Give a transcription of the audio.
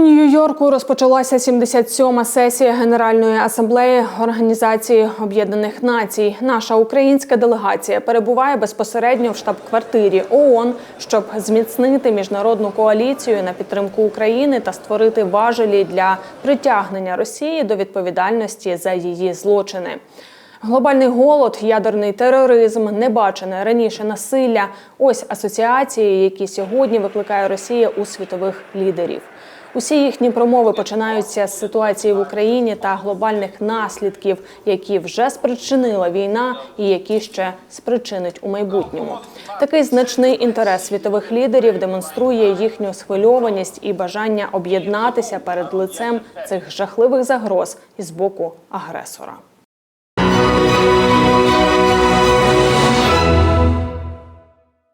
Нью-Йорку розпочалася 77-ма сесія Генеральної асамблеї Організації Об'єднаних Націй. Наша українська делегація перебуває безпосередньо в штаб-квартирі ООН, щоб зміцнити міжнародну коаліцію на підтримку України та створити важелі для притягнення Росії до відповідальності за її злочини. Глобальний голод, ядерний тероризм, небачене раніше насилля ось асоціації, які сьогодні викликає Росія у світових лідерів. Усі їхні промови починаються з ситуації в Україні та глобальних наслідків, які вже спричинила війна і які ще спричинить у майбутньому. Такий значний інтерес світових лідерів демонструє їхню схвильованість і бажання об'єднатися перед лицем цих жахливих загроз із боку агресора.